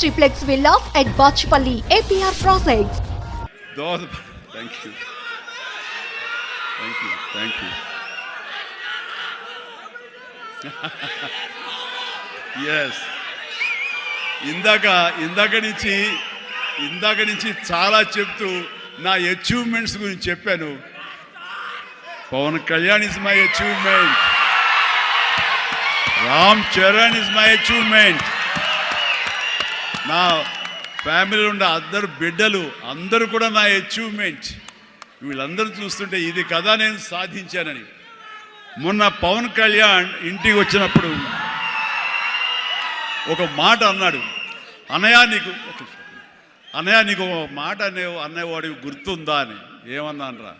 triplex villas at Bachpalli, APR Projects. Thank you thank you thank you yes ఇందాక ఇందాక నుంచి ఇందాక నుంచి చాలా చెప్తూ నా అచీవ్మెంట్స్ గురించి చెప్పాను. Pawan Kalyan is my achievement Ram Charan is my achievement నా ఫ్యామిలీలో ఉండే అందరు బిడ్డలు అందరూ కూడా నా అచీవ్మెంట్ వీళ్ళందరూ చూస్తుంటే ఇది కదా నేను సాధించానని. మొన్న పవన్ కళ్యాణ్ ఇంటికి వచ్చినప్పుడు ఒక మాట అన్నాడు. అన్నయ్య నీకు అన్నయ్య నీకు ఒక మాట అనే అన్నయ్యవాడి గుర్తుందా అని? ఏమన్నానరా?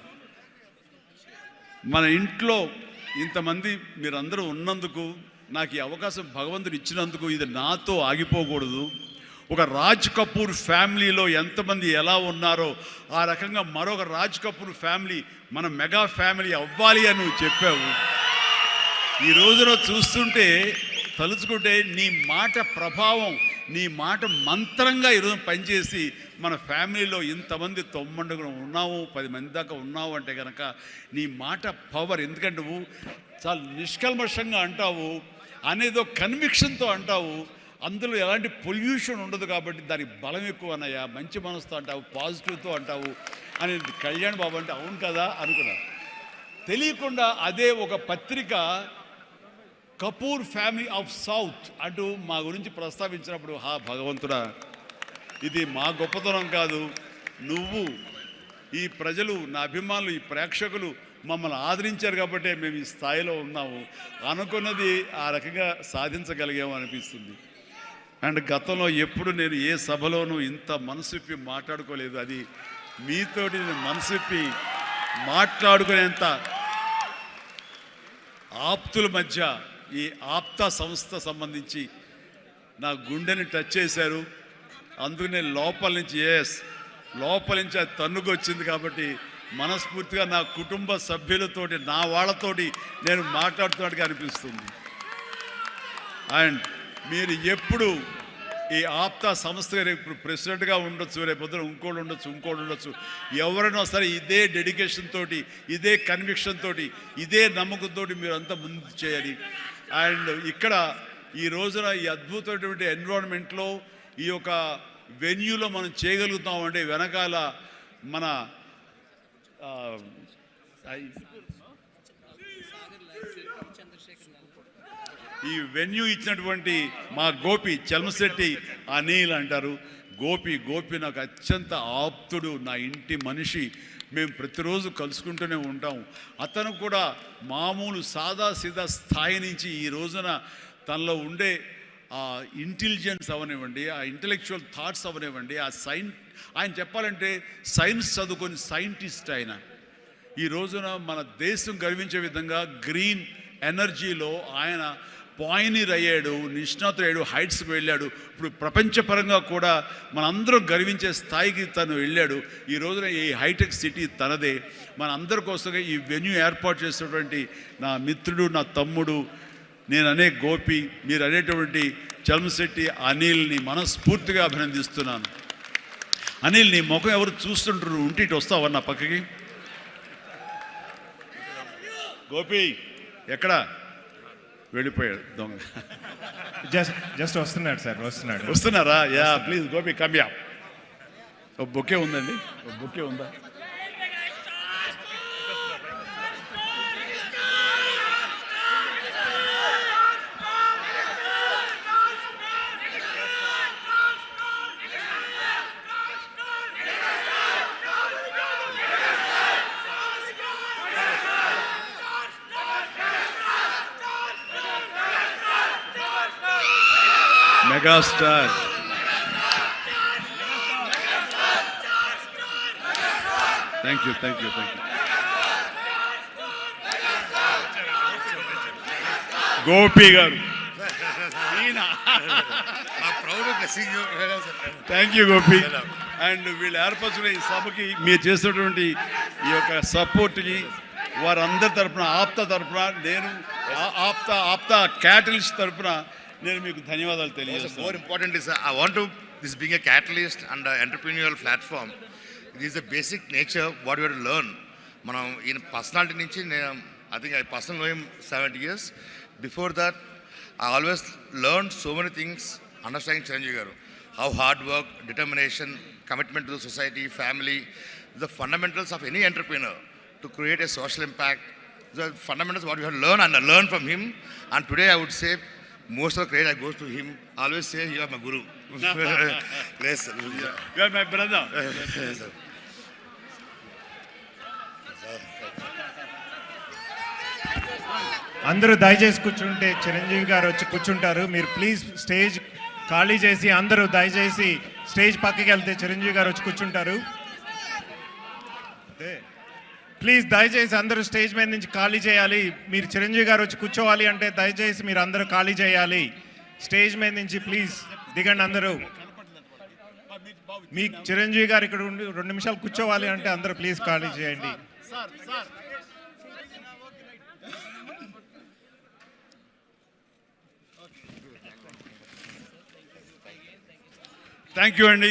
మన ఇంట్లో ఇంతమంది మీరందరూ ఉన్నందుకు నాకు ఈ అవకాశం భగవంతుడు ఇచ్చినందుకు ఇది నాతో ఆగిపోకూడదు. ఒక రాజ్ కపూర్ ఫ్యామిలీలో ఎంతమంది ఎలా ఉన్నారో ఆ రకంగా మరొక రాజ్ కపూర్ ఫ్యామిలీ మన మెగా ఫ్యామిలీ అవ్వాలి అని నువ్వు చెప్పావు. ఈ రోజున చూస్తుంటే తలుచుకుంటే నీ మాట ప్రభావం నీ మాట మంత్రంగా ఈరోజు పనిచేసి మన ఫ్యామిలీలో ఇంతమంది తొమ్మండుగులు ఉన్నావు పది మంది దాకా ఉన్నావు అంటే కనుక నీ మాట పవర్. ఎందుకంటే నువ్వు చాలా నిష్కల్మషంగా అంటావు అనేదో కన్విక్షన్తో అంటావు అందులో ఎలాంటి పొల్యూషన్ ఉండదు కాబట్టి దానికి బలం ఎక్కువ అన్నయ్య మంచి మనసుతో అంటావు పాజిటివ్తో అంటావు అని కళ్యాణ్ బాబు అంటే అవును కదా అనుకున్నా తెలియకుండా అదే ఒక పత్రిక కపూర్ ఫ్యామిలీ ఆఫ్ సౌత్ అంటూ మా గురించి ప్రస్తావించినప్పుడు హా భగవంతుడా ఇది మా గొప్పతనం కాదు. నువ్వు ఈ ప్రజలు నా అభిమానులు ఈ ప్రేక్షకులు మమ్మల్ని ఆదరించారు కాబట్టే మేము ఈ స్థాయిలో ఉన్నాము. అనుకున్నది ఆ రకంగా సాధించగలిగాము అనిపిస్తుంది. అండ్ గతంలో ఎప్పుడు నేను ఏ సభలోనూ ఇంత మనసుప్పి మాట్లాడుకోలేదు. అది మీతోటి నేను మనసిప్పి మాట్లాడుకునేంత ఆప్తుల మధ్య ఈ ఆప్త సంస్థ సంబంధించి నా గుండెని టచ్ చేశారు. అందుకు నేను లోపల నుంచి ఎస్ లోపల నుంచి అది తన్నుకొచ్చింది కాబట్టి మనస్ఫూర్తిగా నా కుటుంబ సభ్యులతోటి నా వాళ్ళతోటి నేను మాట్లాడుతున్నట్టుగా అనిపిస్తుంది. అండ్ మీరు ఎప్పుడు ఈ ఆప్తా సంస్థ రేపు ఇప్పుడు ప్రెసిడెంట్గా ఉండొచ్చు రేపు పొద్దున ఇంకోటి ఉండొచ్చు ఇంకోటి ఉండొచ్చు. ఎవరైనా సరే ఇదే డెడికేషన్ తోటి ఇదే కన్విక్షన్ తోటి ఇదే నమ్మకంతో మీరంతా ముందు చేయాలి. అండ్ ఇక్కడ ఈ రోజున ఈ అద్భుతమైనటువంటి ఎన్విరాన్మెంట్లో ఈ యొక్క వెన్యూలో మనం చేయగలుగుతాం అంటే వెనకాల మన ఈ వెన్యూ ఇచ్చినటువంటి మా గోపి చలమశెట్టి అనిల్ అంటారు. గోపి గోపి నాకు అత్యంత ఆప్తుడు నా ఇంటి మనిషి. మేము ప్రతిరోజు కలుసుకుంటూనే ఉంటాం. అతను కూడా మామూలు సాదా సీదా స్థాయి నుంచి ఈ రోజున తనలో ఉండే ఆ ఇంటెలిజెన్స్ అవనివ్వండి ఆ ఇంటలెక్చువల్ థాట్స్ అవనివ్వండి ఆ సైన్ ఆయన చెప్పాలంటే సైన్స్ చదువుకొని సైంటిస్ట్ ఆయన. ఈ రోజున మన దేశం గర్వించే విధంగా గ్రీన్ ఎనర్జీలో ఆయన పాయినీర్ అయ్యాడు నిష్ణాతుడయ్యాడు హైట్స్కి వెళ్ళాడు. ఇప్పుడు ప్రపంచపరంగా కూడా మనందరం గర్వించే స్థాయికి తను వెళ్ళాడు. ఈ రోజున ఈ హైటెక్ సిటీ తనదే. మన అందరి కోసంగా ఈ వెన్యూ ఏర్పాటు చేసినటువంటి నా మిత్రుడు నా తమ్ముడు నేను అనే గోపి మీరు అనేటువంటి చలమశెట్టి అనిల్ని మనస్ఫూర్తిగా అభినందిస్తున్నాను. అనిల్ నీ ముఖం ఎవరు చూస్తుంటారు? ఉంటే ఇటు వస్తావా నా పక్కకి? గోపి ఎక్కడ? వెళ్ళిపోయాడు దొంగ. జస్ట్ జస్ట్ వస్తున్నాడు సార్ వస్తున్నాడు. వస్తున్నారా? యా ప్లీజ్ గోపి కమ్యా ఒక బొకే ఉందండి. ఒక బొకే ఉందా? Megastar. Thank you thank you thank you Gopi garu. Thank you Gopi. And వీళ్ళు ఏర్పరచిన ఈ సభకి మీరు చేసినటువంటి ఈ యొక్క సపోర్ట్కి వారందరి తరపున ఆప్త తరపున నేను ఆప్త ఆప్త క్యాటలిస్ట్ తరపున నేను మీకు ధన్యవాదాలు తెలియజేస్తాను more important is I want to this being a catalyst and an entrepreneurial platform, it is the basic nature what we have to learn. మనం ఈయన పర్సనాలిటీ నుంచి నేను I think I personal know seventy years before that I always learn so many things understanding Chiranjeevi garu how hard work determination commitment to the society family the fundamentals of any entrepreneur to create a social impact the fundamentals what we have learned and learned from him. And today I would say most of the credit I goes to him. I always say you are my guru. yes, sir. Yeah. My brother Yes, sir. అందరూ దయచేసి కూర్చుంటే చిరంజీవి గారు వచ్చి కూర్చుంటారు మీరు please stage ఖాళీ చేసి అందరూ దయచేసి స్టేజ్ పక్కకి వెళ్తే చిరంజీవి గారు వచ్చి కూర్చుంటారు అదే. ప్లీజ్ దయచేసి అందరూ స్టేజ్ మీద నుంచి ఖాళీ చేయాలి. మీరు చిరంజీవి గారు వచ్చి కూర్చోవాలి అంటే దయచేసి మీరు అందరూ ఖాళీ చేయాలి. స్టేజ్ మీద నుంచి ప్లీజ్ దిగండి అందరూ. మీ చిరంజీవి గారు ఇక్కడ ఉండి రెండు నిమిషాలు కూర్చోవాలి అంటే అందరూ ప్లీజ్ ఖాళీ చేయండి. థ్యాంక్ యూ అండి